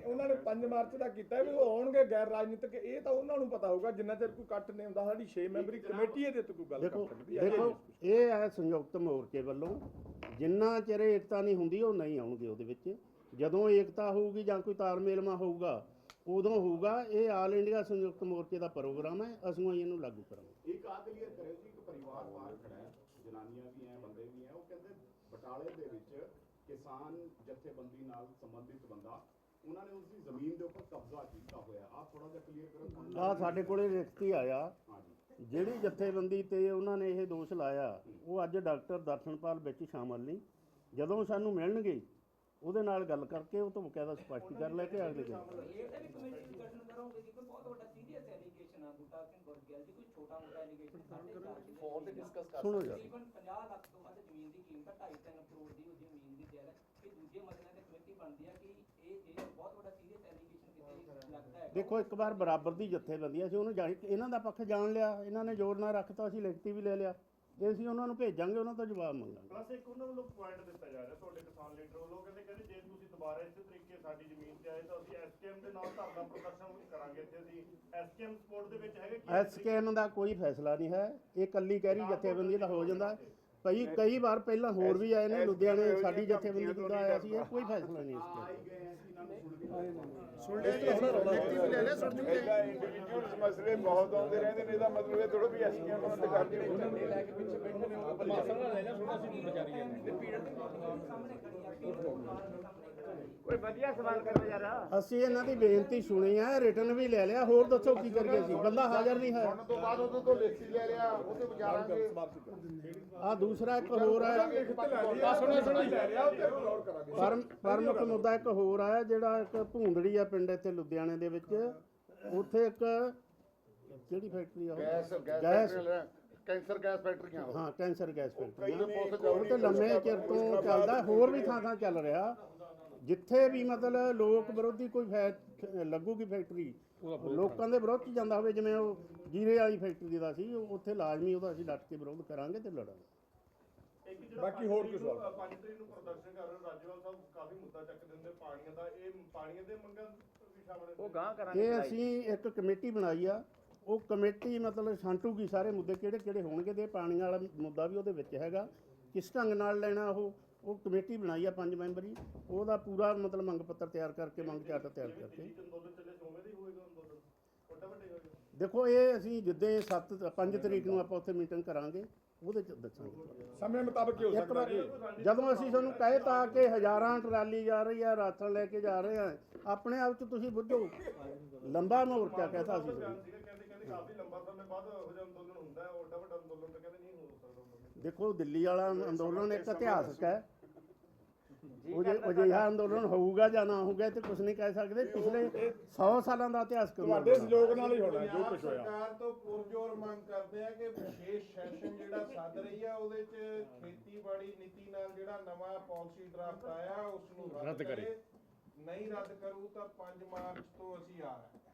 ਉਹਨਾਂ ਨੇ 5 ਮਾਰਚ ਦਾ ਕੀਤਾ ਵੀ ਉਹ ਆਉਣਗੇ ਗੈਰ ਰਾਜਨੀਤਿਕ ਇਹ ਤਾਂ ਉਹਨਾਂ ਨੂੰ ਪਤਾ ਹੋਊਗਾ ਜਿੰਨਾ ਚਿਰ ਕੋਈ ਕੱਟ ਨਹੀਂ ਹੁੰਦਾ ਸਾਡੀ 6 ਮੈਂਬਰੀ ਕਮੇਟੀ ਇਹਦੇ ਤੇ ਕੋਈ ਗੱਲ ਦੇਖੋ ਕਰ ਸਕਦੀ ਹੈ। ਦੇਖੋ ਇਹ ਹੈ ਸੰਯੁਕਤ ਮੋਰਚੇ ਵੱਲੋਂ ਜਿੰਨਾ ਚਿਰ ਏਕਤਾ ਨਹੀਂ ਹੁੰਦੀ ਉਹ ਨਹੀਂ ਆਉਣਗੇ ਉਹਦੇ ਵਿੱਚ। ਜਦੋਂ ਏਕਤਾ ਹੋਊਗੀ ਜਾਂ ਕੋਈ ਤਾਲਮੇਲਮਾ ਹੋਊਗਾ ਉਦੋਂ ਹੋਊਗਾ ਇਹ ਆਲ ਇੰਡੀਆ ਸੰਯੁਕਤ ਮੋਰਚੇ ਦਾ ਪ੍ਰੋਗਰਾਮ ਹੈ ਅਸੀਂ ਇਹਨੂੰ ਲਾਗੂ ਕਰਾਂਗੇ। ਇੱਕ ਆ ਕਲੀਅਰ ਕਰਿਓ ਜੀ ਇੱਕ ਪਰਿਵਾਰ ਬਾਹਰ ਖੜਾ ਹੈ ਜਨਾਨੀਆਂ ਵੀ ਹੈ ਬੰਦੇ ਵੀ ਹੈ ਉਹ ਕਹਿੰਦੇ ਬਟਾਲੇ ਦੇ ਵਿੱਚ ਕਿਸਾਨ ਜਥੇਬੰਦੀ ਨਾਲ ਸੰਬੰਧਿਤ ਬੰਦਾ ਉਹਨਾਂ ਨੇ ਉਸ ਦੀ ਜ਼ਮੀਨ ਦੇ ਉੱਪਰ ਕਬਜ਼ਾ ਕੀਤਾ ਹੋਇਆ। ਆਪ ਥੋੜਾ ਜਿਹਾ ਕਲੀਅਰ ਕਰੋ। ਆ ਸਾਡੇ ਕੋਲੇ ਲਿਖਤੀ ਆਇਆ ਜਿਹੜੀ ਜਥੇਬੰਦੀ ਤੇ ਉਹਨਾਂ ਨੇ ਇਹ ਦੋਸ਼ ਲਾਇਆ ਉਹ ਅੱਜ ਡਾਕਟਰ ਦਰਸ਼ਨਪਾਲ ਵਿੱਚ ਸ਼ਾਮਲ ਨਹੀਂ। ਜਦੋਂ ਸਾਨੂੰ ਮਿਲਣਗੇ ਉਹਦੇ ਨਾਲ ਗੱਲ ਕਰਕੇ ਉਹ ਤੋਂ ਬਕਾਇਦਾ ਸਪਸ਼ਟੀਕਰਨ ਲੈ ਕੇ ਅਗਲੇ ਦਿਨ। ਇਹ ਤਾਂ ਵੀ ਕਮੇਟੀ ਡਿਸਕਸ਼ਨ ਕਰੋਗੇ ਜੀ ਕੋਈ ਬਹੁਤ ਵੱਡਾ ਸੀਰੀਅਸ ਐਲੀਗੇਸ਼ਨ ਆ ਬੂਟਾ ਸਿੰਘ ਗੁਰਗਿਆਲ ਜੀ ਕੋਈ ਛੋਟਾ ਮੋਟਾ ਐਲੀਗੇਸ਼ਨ ਸਾਡੇ ਘਰ ਫੋਨ ਤੇ ਡਿਸਕਸ ਸੁਣੋ ਜਰਾ ਤਕਰੀਬਨ 50 ਲੱਖ ਤੋਂ ਵੱਧ ਜ਼ਮੀਨ ਦੀ ਕੀਮਤ 2.5 ਕਰੋੜ ਦੀ ਉਹ ਜ਼ਮੀਨ ਦੀ ਜਾਇਦਾਦ ਇਹ ਦੂਜੇ ਮਸਲਿਆਂ ਤੇ ਕਮੇਟੀ ਬਣਦੀ ਆ ਕਿ ਇਹ ਜੇ ਬਹੁਤ ਵੱਡਾ ਸੀਰੀਅਸ ਐਲੀਗੇਸ਼ਨ ਕਿਤੇ ਲੱਗਦਾ ਹੈ ਦੇਖੋ ਇੱਕ ਵਾਰ ਬਰਾਬਰ ਦੀ ਜਥੇਬੰਦੀ ਅਸੀਂ ਉਹਨੂੰ ਜਾਣ ਇਹਨਾਂ ਦਾ ਪੱਖ ਜਾਣ ਲਿਆ ਇਹਨਾਂ ਨੇ ਜ਼ੋਰ ਨਾਲ ਰੱਖਤਾ ਅਸੀਂ ਲਿਖਤੀ ਵੀ ਲੈ ਲਿਆ। ਤੇ ਅਸੀਂ ਉਹਨਾਂ ਨੂੰ ਭੇਜਾਂਗੇ ਉਹਨਾਂ ਤੋਂ ਜਵਾਬ ਮੰਗਾਂਗੇ। ਪਲੱਸ ਇੱਕ ਉਹਨਾਂ ਵੱਲੋਂ ਪੁਆਇੰਟ ਦਿੱਤਾ ਜਾ ਰਿਹਾ ਤੁਹਾਡੇ ਕਿਸਾਨ ਲੀਡਰ ਵੱਲੋਂ। ਕਹਿੰਦੇ ਕਹਿੰਦੇ ਜੇ ਤੁਸੀਂ ਦੁਬਾਰਾ ਇਸੇ ਤਰੀਕੇ ਸਾਡੀ ਜ਼ਮੀਨ ਤੇ ਆਏ ਤਾਂ ਅਸੀਂ ਐਸਕੇਐਮ ਦੇ ਨਾਲ ਧਰਨਾ ਪ੍ਰਦਰਸ਼ਨ ਕਰਾਂਗੇ। ਇੱਥੇ ਅਸੀਂ ਐਸਕੇਐਮ ਸਪੋਰਟ ਦੇ ਵਿੱਚ ਹੈਗੇ ਕੀ ਐਸਕੇਐਮ ਦਾ ਕੋਈ ਫੈਸਲਾ ਨਹੀਂ ਹੈ। ਇਹ ਕੱਲੀ ਕਹਿਰੀ ਜਥੇਬੰਦੀ ਦਾ ਹੋ ਜਾਂਦਾ। ਕਈ ਕਈ ਵਾਰ ਪਹਿਲਾਂ ਹੋਰ ਵੀ ਆਏ ਨੇ ਲੁਧਿਆਣੇ ਸਾਡੀ ਜਥੇਬੰਦੀ ਤੋਂ ਆਇਆ ਸੀ ਇਹ ਕੋਈ ਫੈਸਲਾ ਨਹੀਂ ਇਸ ਆਈ ਤੇ। ਗਏ ਅਸੀਂ ਇਹਨਾਂ ਨੂੰ ਸੁਣ ਸੁਣ ਜੀ ਲਿਖਤੀ ਵੀ ਲੈ ਲਿਆ ਸੁਣ ਚੁੱਕੇ ਹਾਂ। ਇੰਡੀਵਿਜੂਅਲਸ ਮਸਲੇ ਬਹੁਤ ਆਉਂਦੇ ਰਹਿੰਦੇ ਨੇ ਇਹਦਾ ਮਤਲਬ ਇਹ ਥੋੜਾ ਵੀ ਐਸਕੇਐਮ ਉਹਨਾਂ ਤੇ ਕਰਦੇ ਨੇ ਲੈ ਕੇ ਪਿੱਛੇ ਬੈਠੇ ਨੇ ਉਹ ਮਾਸਾ ਨਾਲ ਲੈ ਜਾ ਥੋੜਾ ਸੀ ਕਿ ਸਰਕਾਰ ਦੇ ਸਾਹਮਣੇ ਖੜੀ ਆ ਕੋਈ ਵਧੀਆ ਸਵਾਲ ਕਰੋ ਯਾਰ। ਅਸੀਂ ਇਹਨਾਂ ਦੀ ਬੇਨਤੀ ਸੁਣੀ ਹੈ ਰਿਟਰਨ ਵੀ ਲੈ ਲਿਆ ਹੋਰ ਦੱਸੋ ਕੀ ਕਰੀਏ ਸੀ ਬੰਦਾ ਹਾਜ਼ਰ ਨਹੀਂ ਹੈ। ਸੁਣਨ ਤੋਂ ਬਾਅਦ ਉਹਦੇ ਤੋਂ ਲਿਖਤੀ ਲੈ ਲਿਆ ਉਹਦੇ ਵਿਚਾਰਾਂਗੇ ਆ ਦੂਸਰਾ ਇੱਕ ਹੋਰ ਹੈ। ਆ ਸੁਣੋ ਸੁਣੋ। ਲੈ ਲਿਆ ਉਹ ਤੇ ਗੌਰ ਕਰਾਂਗੇ ਪਰ ਪ੍ਰਮੁੱਖ ਮੁੱਦਾ ਇੱਕ ਹੋਰ ਆ ਜਿਹੜਾ ਇੱਕ ਭੂੰਦੜੀ ਆ ਪਿੰਡ ਇੱਥੇ ਲੁਧਿਆਣੇ ਦੇ ਵਿੱਚ। ਉੱਥੇ ਇੱਕ ਕਿਹੜੀ ਫੈਕਟਰੀ ਆ ਉਹ? ਗੈਸ ਕੈਂਸਰ ਗੈਸ ਫੈਕਟਰੀਆਂ। ਹਾਂ ਕੈਂਸਰ ਗੈਸ ਫੈਕਟਰੀ ਉਹ ਤੇ ਲੰਮੇ ਚਿਰ ਤੋਂ ਚੱਲਦਾ ਹੋਰ ਵੀ ਥਾਂ ਥਾਂ ਚੱਲ ਰਿਹਾ। ਜਿੱਥੇ ਵੀ ਮਤਲਬ ਲੋਕ ਵਿਰੋਧੀ ਕੋਈ ਫੈ- ਲੱਗੂਗੀ ਫੈਕਟਰੀ ਲੋਕਾਂ ਦੇ ਵਿਰੋਧ ਚ ਜਾਂਦਾ ਹੋਵੇ ਜਿਵੇਂ ਉਹ ਜੀਰੇ ਵਾਲੀ ਫੈਕਟਰੀ ਦਾ ਸੀ ਉਹ- ਉੱਥੇ ਲਾਜ਼ਮੀ ਉਹਦਾ ਅਸੀਂ ਡਟ ਕੇ ਵਿਰੋਧ ਕਰਾਂਗੇ ਤੇ ਲੜਾਂਗੇ। ਬਾਕੀ ਹੋਰ ਕੋਈ ਸਵਾਲ? ਪੰਜ ਤਰੀਕ ਨੂੰ ਪ੍ਰਦਰਸ਼ਨ ਕਰ ਰਹੇ ਹੋ, ਰਾਜੇਵਾਲ ਸਾਹਿਬ ਕਾਫੀ ਮੁੱਦਾ ਚੱਕ ਦਿੰਦੇ ਪਾਣੀਆਂ ਦਾ ਇਹ ਪਾਣੀਆਂ ਦੇ ਮੰਗਾਂ ਵੀ ਸ਼ਾਮਲ ਹੈ ਉਹ ਗਾਂ ਕਰਾਂਗੇ ਇਹ ਅਸੀਂ ਇੱਕ ਕਮੇਟੀ ਬਣਾਈ ਆ ਉਹ ਕਮੇਟੀ ਮਤਲਬ ਛਾਂਟੂਗੀ ਸਾਰੇ ਮੁੱਦੇ ਕਿਹੜੇ ਕਿਹੜੇ ਹੋਣਗੇ ਤੇ ਪਾਣੀ ਵਾਲਾ ਮੁੱਦਾ ਵੀ ਉਹਦੇ ਵਿੱਚ ਹੈਗਾ। ਕਿਸ ਢੰਗ ਨਾਲ ਲੈਣਾ ਉਹ ਉਹ ਕਮੇਟੀ ਬਣਾਈ ਆ ਪੰਜ ਮੈਂਬਰੀ ਉਹਦਾ ਪੂਰਾ ਮਤਲਬ ਮੰਗ ਪੱਤਰ ਤਿਆਰ ਕਰਕੇ ਮੰਗ ਚਾਰਟ ਤਿਆਰ ਕਰਕੇ ਹੀ ਹੀ ਦੇਖੋ ਇਹ ਅਸੀਂ ਜਿੱਦੇ 7 5 ਤਰੀਕ ਨੂੰ ਆਪਾਂ ਉੱਥੇ ਮੀਟਿੰਗ ਕਰਾਂਗੇ ਉਹਦੇ ਚ ਦੱਸਾਂਗੇ। ਸਮੇਂ ਮੁਤਾਬਕ ਹੀ ਹੋ ਸਕਦਾ ਜੀ। ਜਦੋਂ ਅਸੀਂ ਤੁਹਾਨੂੰ ਕਹੇ ਤਾਂ ਕਿ ਹਜ਼ਾਰਾਂ ਟਰਾਲੀ ਜਾ ਰਹੀ ਆ ਰਾਸ਼ਨ ਲੈ ਕੇ ਜਾ ਰਹੇ ਆ ਆਪਣੇ ਆਪ ਚ ਤੁਸੀਂ ਬੁੱਝੋ। ਲੰਬਾ ਮੋਰਚਾ ਕਹਤਾ ਸੀ ਕਹਿੰਦੇ ਕਹਿੰਦੇ ਕਾਫੀ ਲੰਬਾ ਸਮੇਂ ਬਾਅਦ ਜਿਹਾ ਅੰਦੋਲਨ ਹੁੰਦਾ ਹੈ ਉਹ ਵੱਡਾ ਵੱਡਾ ਅੰਦੋਲਨ ਤਾਂ ਕਹਿੰਦੇ ਨਹੀਂ ਹੋ ਸਕਦਾ ਦੇਖੋ ਦਿੱਲੀ ਵਾਲਾ ਅੰਦੋਲਨ ਇੱਕ ਇਤਿਹਾਸਕ ਹੈ। ਉਹ ਜੇ ਅਜਿਹਾ ਅੰਦੋਲਨ ਹੋਊਗਾ ਜਾਂ ਨਾ ਹੋਊਗਾ ਤੇ ਕੁਝ ਨਹੀਂ ਕਹਿ ਸਕਦੇ। ਪਿਛਲੇ 100 ਸਾਲਾਂ ਦਾ ਇਤਿਹਾਸਕ ਤੁਹਾਡੇ ਅੰਦੋਲਨ ਸਹਿਯੋਗ ਨਾਲ ਹੀ ਹੋਣਾ ਜੋ ਕੁਝ ਹੋਇਆ। ਸਰਕਾਰ ਤੋਂ ਪੁਰਜੋਰ ਮੰਗ ਕਰਦੇ ਆ ਕਿ ਵਿਸ਼ੇਸ਼ ਸੈਸ਼ਨ ਜਿਹੜਾ ਸੱਦ ਰਹੀ ਆ ਉਹਦੇ ਚ ਖੇਤੀਬਾੜੀ ਨੀਤੀ ਨਾਲ ਜਿਹੜਾ ਨਵਾਂ ਪਾਲਿਸੀ ਡਰਾਫਟ ਆਇਆ ਉਸ ਨੂੰ ਰੱਦ ਕਰੇ। ਨਹੀਂ ਰੱਦ ਕਰੂ ਤਾਂ 5 ਮਾਰਚ ਤੋਂ ਅਸੀਂ ਆ ਰਹੇ ਹਾਂ।